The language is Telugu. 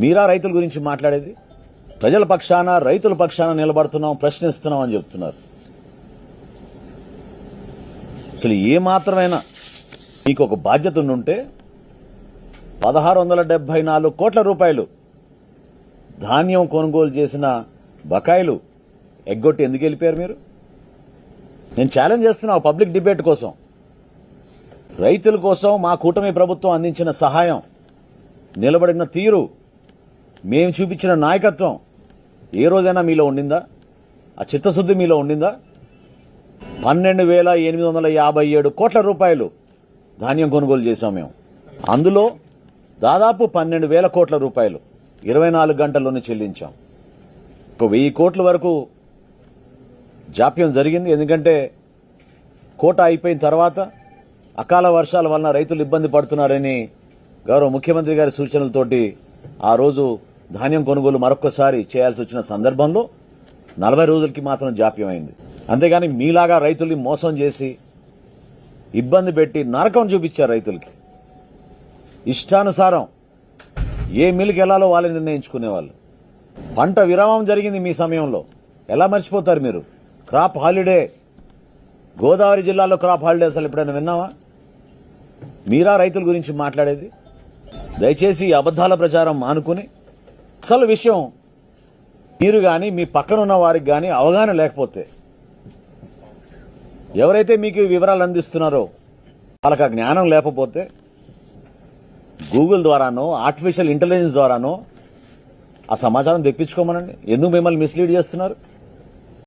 మీరా రైతుల గురించి మాట్లాడేది? ప్రజల పక్షాన రైతుల పక్షాన నిలబడుతున్నాం ప్రశ్నిస్తున్నాం అని చెప్తున్నారు. అసలు ఏ మాత్రమైనా మీకు ఒక బాధ్యత ఉంటే పదహారు వందల డెబ్బై నాలుగు కోట్ల రూపాయలు ధాన్యం కొనుగోలు చేసిన బకాయిలు ఎగ్గొట్టి ఎందుకు వెళ్ళిపోయారు మీరు? నేను ఛాలెంజ్ చేస్తున్నా పబ్లిక్ డిబేట్ కోసం. రైతుల కోసం మా కూటమి ప్రభుత్వం అందించిన సహాయం నిలబడిన తీరు మేము చూపించిన నాయకత్వం ఏ రోజైనా మీలో ఉండిందా? ఆ చిత్తశుద్ధి మీలో ఉండిందా? పన్నెండు వేల ఎనిమిది వందల యాభై ఏడు కోట్ల రూపాయలు ధాన్యం కొనుగోలు చేశాం మేము. అందులో దాదాపు పన్నెండు వేల కోట్ల రూపాయలు ఇరవై నాలుగు గంటల్లోనే చెల్లించాం. ఒక వెయ్యి కోట్ల వరకు జాప్యం జరిగింది. ఎందుకంటే కోట అయిపోయిన తర్వాత అకాల వర్షాల వలన రైతులు ఇబ్బంది పడుతున్నారని గౌరవ ముఖ్యమంత్రి గారి సూచనలతోటి ఆ రోజు ధాన్యం కొనుగోలు మరొకసారి చేయాల్సి వచ్చిన సందర్భంలో నలభై రోజులకి మాత్రం జాప్యమైంది. అంతేగాని మీలాగా రైతుల్ని మోసం చేసి ఇబ్బంది పెట్టి నరకం చూపించారు రైతులకి ఇష్టానుసారం ఏ మిల్కి వెళ్ళాలో వాళ్ళు నిర్ణయించుకునేవాళ్ళు. పంట విరామం జరిగింది మీ సమయంలో. ఎలా మర్చిపోతారు మీరు? Crop holiday. గోదావరి జిల్లాలో క్రాప్ హాలిడే అసలు ఎప్పుడైనా విన్నావా? మీరా రైతుల గురించి మాట్లాడేది? దయచేసి అబద్ధాల ప్రచారం మానుకుని అసలు విషయం మీరు కానీ మీ పక్కన ఉన్న వారికి కానీ అవగాహన లేకపోతే ఎవరైతే మీకు వివరాలు అందిస్తున్నారో వాళ్ళకి ఆ జ్ఞానం లేకపోతే గూగుల్ ద్వారానో ఆర్టిఫిషియల్ ఇంటెలిజెన్స్ ద్వారానో ఆ సమాచారం తెప్పించుకోమనండి. ఎందుకు మిమ్మల్ని మిస్లీడ్ చేస్తున్నారు?